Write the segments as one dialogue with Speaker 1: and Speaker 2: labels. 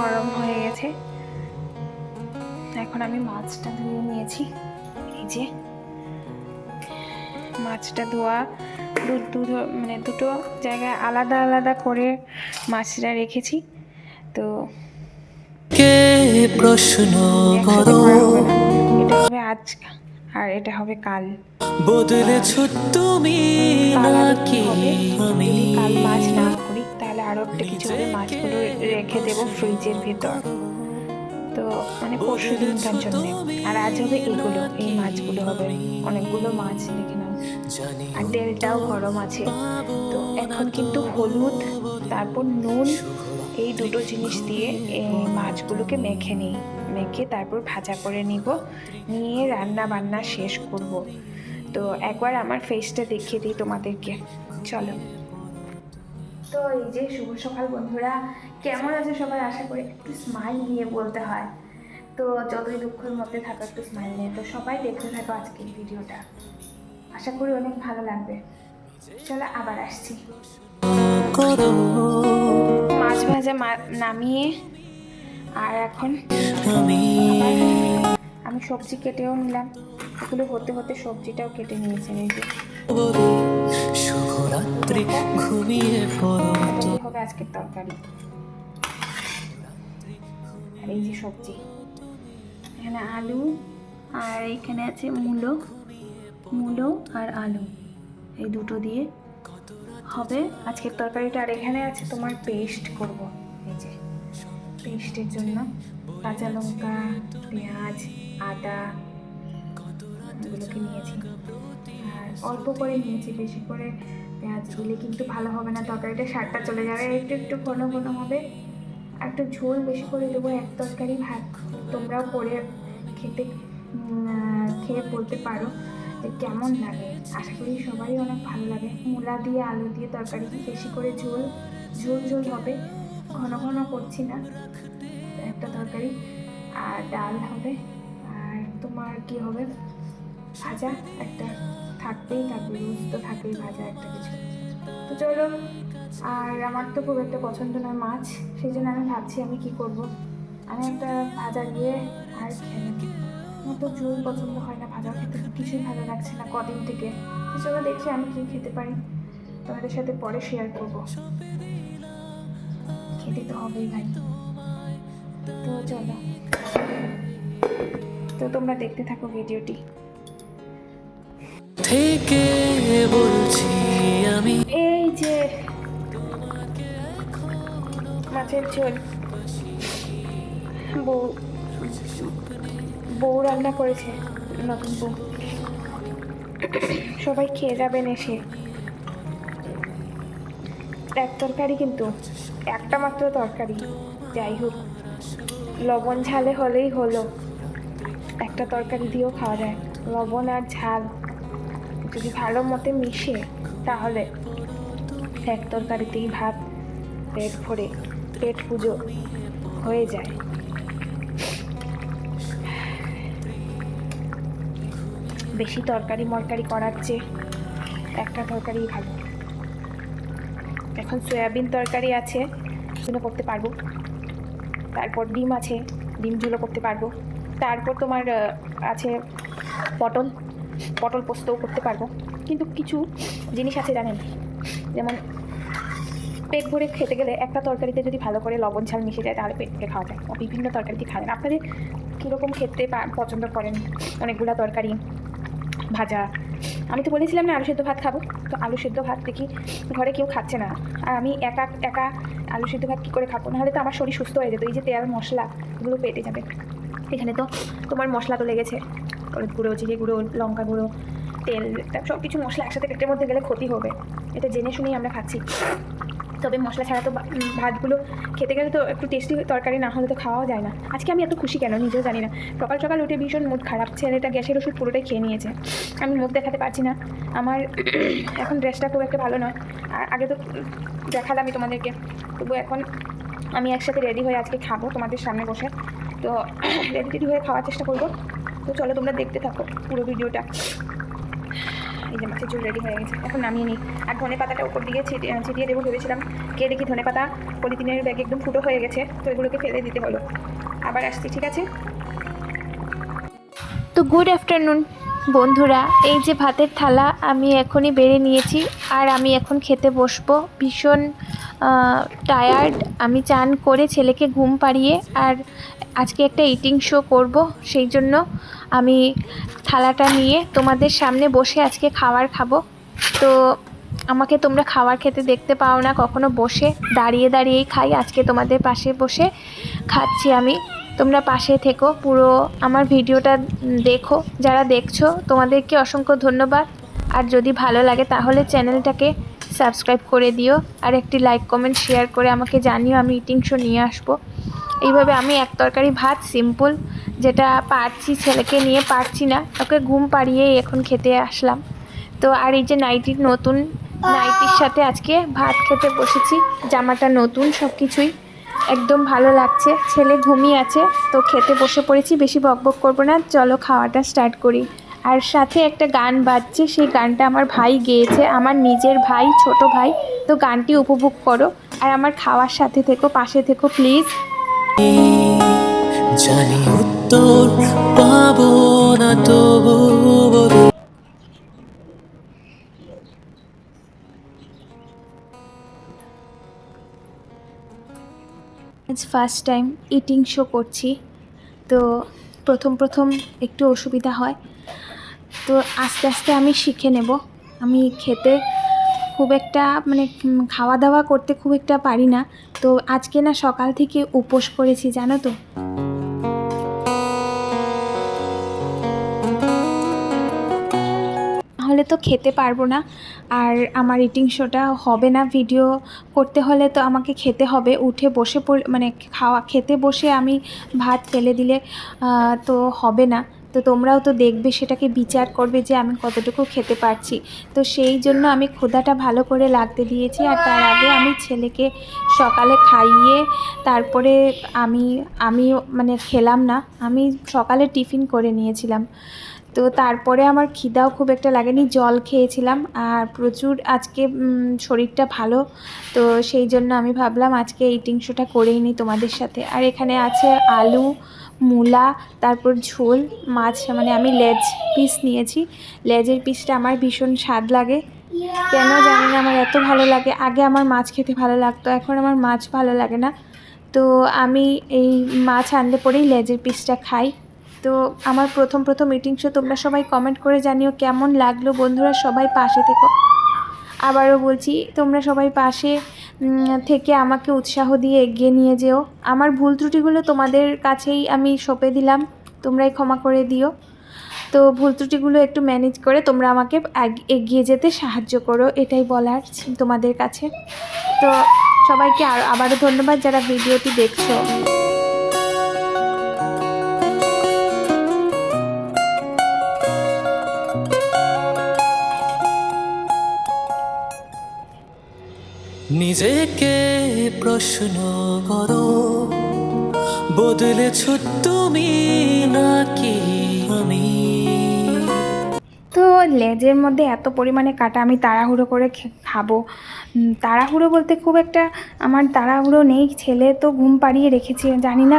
Speaker 1: গরম হয়ে গেছে। এখন আমি মাছটা ধুয়ে নিয়েছি। এই যে মাছটা ধোয়া দুটো মানে দুটো জায়গায় আলাদা আলাদা করে মাছটা রেখেছি। তো
Speaker 2: কে প্রশ্ন করো?
Speaker 1: এটা হবে আজ আর এটা হবে কাল।
Speaker 2: বদলেছ তুমি নাকি আমি?
Speaker 1: কাল মাছ না করি তাহলে আরও একটা কিছু হবে মাছগুলো রেখে দেবো ফ্রিজের ভেতর। তো মানে পরশু দিনকার জন্য। আর আজ হবে এগুলো, এই মাছগুলো হবে। অনেকগুলো মাছ দেখে আর তেলটাও গরম আছে। তো এখন কিন্তু হলুদ, তারপর নুন, এই দুটো জিনিস দিয়ে এই মাছগুলোকে মেখে নিই। মেখে তারপর ভাজা করে নিব। নিয়ে রান্না বান্না শেষ করব। তো একবার আমার ফেসটা দেখিয়ে দিই তোমাদেরকে। চলো। তো এই যে শুভ সকাল বন্ধুরা কেমন আছে সবাই? আশা করি একটু স্মাইল নিয়ে বলতে হয়। তো যতই দুঃখের মধ্যে থাকো একটু স্মাইল নিয়ে। তো সবাই দেখতে থাকো আজকের ভিডিওটা। আশা করি অনেক ভালো লাগবে। চলো আবার আসছি। মাছ ভাজা নামিয়ে আর এখন
Speaker 2: আমি
Speaker 1: সবজি কেটেও নিলাম। এগুলো হতে হতে সবজিটাও কেটে নিয়েছি এই যে
Speaker 2: শুভরাত্রি ঘুমিয়ে পড়ো
Speaker 1: হবে আজকের তরকারি? এই যে সবজি। এখানে আলু, আর এখানে আছে মূলো। মূলো আর আলু। এই দুটো দিয়ে হবে আজকের তরকারিটা। আর এখানে আছে তোমার পেস্ট করব। এই যে পেস্টের জন্য কাঁচা লঙ্কা, পেঁয়াজ, আদা, এগুলোকে নিয়েছি। আর অল্প করে নিয়েছি, বেশি করে পেঁয়াজ দিলে কিন্তু ভালো হবে না, তরকারিটা স্বাদটা চলে যাবে। একটু একটু ঘন ঘন হবে। আর একটু ঝোল বেশি করে দেবো, এক তরকারি ভাত তোমরাও করে খেতে খেয়ে বলতে পারো যে কেমন লাগে। আশা করি সবারই অনেক ভালো লাগে। মূলা দিয়ে, আলু দিয়ে তরকারি বেশি করে ঝোল ঝোল ঝোল হবে। ঘন ঘন করছি না, একটা তরকারি। আর ডাল হবে। আর তোমার কি হবে? ভাজা একটা থাকতেই থাকবে রোজ তো থাকেই ভাজা একটা কিছু। তো চলো, আর আমার তো খুব একটা পছন্দ নয় মাছ, সেই জন্য আমি ভাবছি আমি কি করব। আমি একটা ভাজা দিয়ে আর খেয়ে আমার তো ঝোল পছন্দ হয় না ভাজা খেতে কিছুই ভালো লাগছে না কদিন থেকে। চলো দেখি আমি কি খেতে পারি। তোমাদের সাথে পরে শেয়ার করব। খেতে তো হবেই ভাই। তো চলো। তো তোমরা দেখতে থাকো ভিডিওটি।
Speaker 2: থেকে বলছি আমি।
Speaker 1: এই যে মাছের ঝোল। বউ বউ রান্না করেছে, নতুন বউ। সবাই খেয়ে যাবেন এসে। এক তরকারি কিন্তু, একটা মাত্র তরকারি। যাই হোক, লবণ ঝালে হলেই হলো। একটা তরকারি দিয়েও খাওয়া যায়। লবণ আর ঝাল। যদি ভালো মতে মিশে, তাহলে এক তরকারিতেই ভাত, পেট ভরে পেট পুজো হয়ে যায়। বেশি তরকারি মরকারি করার চেয়ে একটা তরকারি ভালো। এখন সয়াবিন তরকারি আছে, সেগুলো করতে পারব। তারপর ডিম আছে, ডিম ঝুলো করতে পারব। তারপর তোমার আছে পটল। পটল পোস্তও করতে পারব। কিন্তু কিছু জিনিস আছে জানেন? যেমন পেট ভরে খেতে গেলে একটা তরকারিতে যদি ভালো করে লবণ ঝাল মিশে যায়, তাহলে পেট ভরে খাওয়া যায়। বিভিন্ন তরকারিতে খাবেন আপনাদের কীরকম খেতে পছন্দ করেন? অনেকগুলো তরকারি, ভাজা। আমি তো বলেছিলাম না, আলু সেদ্ধ ভাত খাব। তো আলু সেদ্ধ ভাত দেখি ঘরে কেউ খাচ্ছে না। আর আমি একা একা আলু সেদ্ধ ভাত কী করে খাব? নাহলে তো আমার শরীর সুস্থ হয়ে যেত। এই যে তেল, মশলা, এগুলো পেটে যাবে। এখানে তো তোমার মশলা তো লেগেছে। হলুদ গুঁড়ো, জিরে গুঁড়ো, লঙ্কা গুঁড়ো, তেল সব কিছু মশলা একসাথে পেটের মধ্যে গেলে ক্ষতি হবে। এটা জেনে শুনেই আমরা খাচ্ছি। তবে মশলা ছাড়া তো ভাতগুলো খেতে গেলে তো একটু টেস্টি তরকারি না হলে তো খাওয়াও যায় না। আজকে আমি এত খুশি কেন? নিজেও জানি না। সকাল সকাল উঠে ভীষণ মুড খারাপ। ছেলেটা গ্যাসের ওষুধ পুরোটাই খেয়ে নিয়েছে। আমি মুখ দেখাতে পারছি না। আমার এখন ড্রেসটা খুব একটা ভালো নয়। আর আগে তো দেখালামই তোমাদেরকে। তবু এখন আমি একসাথে রেডি হয়ে আজকে খাব তোমাদের সামনে বসে। তো রেডি টেডি হয়ে খাওয়ার চেষ্টা করব। তো চলো তোমরা দেখতে থাকো পুরো ভিডিওটা।
Speaker 3: এই যে মাছের ঝোল রেডি হয়ে গেছে। এখন নামিয়ে নিই। আর ধনে পাতাটা উপর দিকে ছিটিয়ে দেবো ভেবেছিলাম। কে দেখি ধনে পাতা? পলিথিনের ব্যাগে একদম ফুটো হয়ে গেছে। তো এগুলোকে ফেলে দিতে হলো আবার আসছি, ঠিক আছে?
Speaker 1: তো গুড আফটারনুন বন্ধুরা। এই যে ভাতের থালা আমি এখনই বেড়ে নিয়েছি। আর আমি এখন খেতে বসবো ভীষণ টায়ার্ড আমি চান করে ছেলেকে ঘুম পাড়িয়ে আর আজকে একটা ইটিং শো করব। সেই জন্য আমি থালাটা নিয়ে তোমাদের সামনে বসে আজকে খাবার খাব। তো আমাকে তোমরা খাবার খেতে দেখতে পাও না, কখনো বসে দাঁড়িয়ে দাঁড়িয়েই খাই। আজকে তোমাদের পাশে বসে খাচ্ছি আমি। তোমরা পাশে থেকো, পুরো আমার ভিডিওটা দেখো। যারা দেখছ, তোমাদেরকে অসংখ্য ধন্যবাদ। আর যদি ভালো লাগে, তাহলে চ্যানেলটাকে সাবস্ক্রাইব করে দিও আর একটি লাইক, কমেন্ট, শেয়ার করে আমাকে জানিও, আমি ইটিং শো নিয়ে আসব। এইভাবে আমি এক তরকারি ভাত, সিম্পল, যেটা পারছি ছেলেকে নিয়ে, পারছি না, ওকে ঘুম পাড়িয়েই এখন খেতে আসলাম। তো আর এই যে নাইটির নতুন নাইটির সাথে আজকে ভাত খেতে বসেছি, জামাটা নতুন সব কিছুই একদম ভালো লাগছে, ছেলে ঘুমিয়ে আছে, তো খেতে বসে পড়েছি, বেশি বকবক করব না, চলো খাওয়াটা স্টার্ট করি। আর সাথে একটা গান বাজছে সেই গানটা আমার ভাই গেয়েছে আমার নিজের ভাই ছোট ভাই। তো গানটি উপভোগ করো আর আমার খাওয়ার সাথে থেকো পাশে থেকো প্লিজ
Speaker 2: জানি উত্তর পাবো না তবু
Speaker 1: আজ ফার্স্ট টাইম ইটিং শো করছি। তো প্রথম প্রথম একটু অসুবিধা হয়। তো আস্তে আস্তে আমি শিখে নেব। আমি খেতে খুব একটা মানে খাওয়া দাওয়া করতে খুব একটা পারি না। তো আজকে না সকাল থেকে উপোস করেছি, জানো তো। তাহলে তো খেতে পারব না। আর আমার ইটিং শোটা হবে না ভিডিও করতে হলে তো আমাকে খেতে হবে। উঠে বসে মানে খাওয়া, খেতে বসে আমি ভাত ফেলে দিলে তো হবে না। তো তোমরাও তো দেখবে, সেটাকে বিচার করবে যে আমি কতটুকু খেতে পারছি। তো সেই জন্য আমি ক্ষুধাটা ভালো করে লাগতে দিয়েছি আর তার আগে আমি ছেলেকে সকালে খাইয়ে তারপরে আমি আমি মানে খেলাম না, আমি সকালে টিফিন করে নিয়েছিলাম। তো তারপরে আমার খিদাও খুব একটা লাগেনি, জল খেয়েছিলাম আর প্রচুর আজকে শরীরটা ভালো। তো সেই জন্য আমি ভাবলাম আজকে এই টিংশোটা করেই নিই তোমাদের সাথে। আর এখানে আছে আলু মূলা, তারপর ঝোল, মাছ মানে আমি লেজ পিস নিয়েছি। লেজের পিসটা আমার ভীষণ স্বাদ লাগে। কেন জানি না, আমার এত ভালো লাগে। আগে আমার মাছ খেতে ভালো লাগতো, এখন আমার মাছ ভালো লাগে না। তো আমি এই মাছ আনলে পরেই লেজের পিসটা খাই। তো আমার প্রথম প্রথম মিটিং শো তোমরা সবাই কমেন্ট করে জানিও কেমন লাগল। বন্ধুরা, সবাই পাশে থেকো। আবারও বলছি, তোমরা সবাই পাশে থেকে আমাকে উৎসাহ দিয়ে এগিয়ে নিয়ে যেও। আমার ভুল ত্রুটিগুলো তোমাদের কাছেই আমি সঁপে দিলাম, তোমরাই ক্ষমা করে দিও। তো ভুল ত্রুটিগুলো একটু ম্যানেজ করে তোমরা আমাকে এগিয়ে যেতে সাহায্য করো, এটাই বলার তোমাদের কাছে। তো সবাইকে আর, আবারও ধন্যবাদ যারা ভিডিওটি দেখছ।
Speaker 2: নিজেকে প্রশ্ন করো বদলেছ তুমি নাকি আমি?
Speaker 3: লেজের মধ্যে এত পরিমাণে কাটা আমি তাড়াহুড়ো করে খাব। তাড়াহুড়ো বলতে খুব একটা আমার তাড়াহুড়ো নেই। ছেলে তো ঘুম পাড়িয়ে রেখেছি। জানি না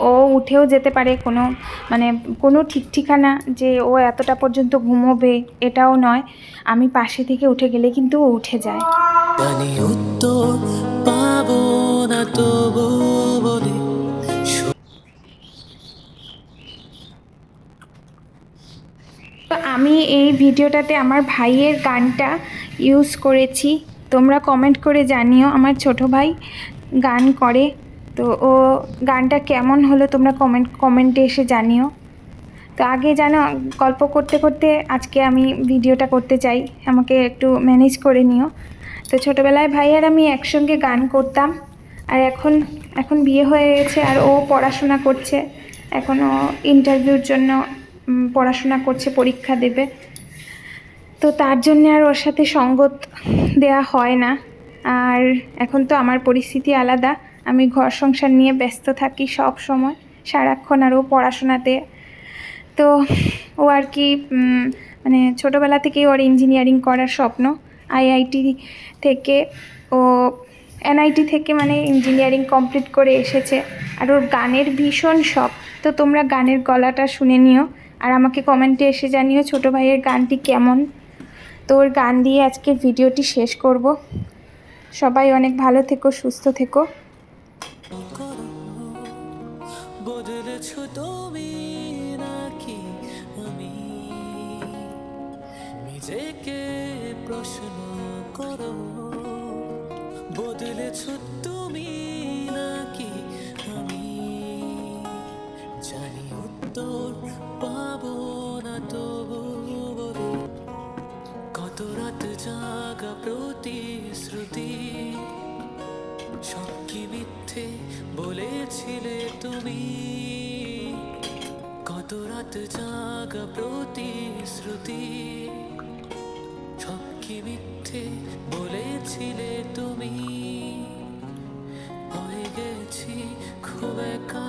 Speaker 3: ও উঠেও যেতে পারে কোনো মানে কোনো ঠিক ঠিকানা যে ও এতটা পর্যন্ত ঘুমোবে এটাও নয়। আমি পাশে থেকে উঠে গেলে কিন্তু ও উঠে যায়।
Speaker 2: পাবো না তবু বলি
Speaker 3: এই ভিডিওটাতে আমার ভাইয়ের গানটা ইউজ করেছি। তোমরা কমেন্ট করে জানিও, আমার ছোট ভাই গান করে। তো ও গানটা কেমন হলো তোমরা কমেন্ট কমেন্টে এসে জানিও। তো আগে জানো গল্প করতে করতে আজকে আমি ভিডিওটা করতে চাই, আমাকে একটু ম্যানেজ করে নিও। তো ছোটোবেলায় ভাই আর আমি একসঙ্গে গান করতাম, আর এখন এখন বিয়ে হয়ে গেছে আর ও পড়াশোনা করছে। এখনও ইন্টারভিউর জন্য পড়াশোনা করছে, পরীক্ষা দেবে। তো তার জন্য আর ওর সাথে সঙ্গত দেয়া হয় না। আর এখন তো আমার পরিস্থিতি আলাদা। আমি ঘর সংসার নিয়ে ব্যস্ত থাকি সব সময়, সারাক্ষণ আর ও পড়াশোনাতে। তো ও আর কি
Speaker 1: মানে ছোটোবেলা থেকেই ওর ইঞ্জিনিয়ারিং করার স্বপ্ন। আইআইটি থেকে ও এনআইটি থেকে মানে ইঞ্জিনিয়ারিং কমপ্লিট করে এসেছে। আর ওর গানের ভীষণ শখ। তো তোমরা গানের গলাটা শুনে নিও। আর আমাকে কমেন্টে এসে জানিও ছোটো ভাইয়ের গানটি কেমন। তো ওর গান দিয়ে আজকের ভিডিওটি শেষ করব। সবাই অনেক ভালো থেকো, সুস্থ থেকো।
Speaker 2: বদলেছ তুমি নাকি আমি? নিজেকে প্রশ্ন করো। বদলেছ তুমি নাকি আমি? জানি উত্তর রাত জাগা প্রতিশ্রুতি। সব কি মিথ্যে বলেছিলে তুমি? হয়ে গেছি খুব একা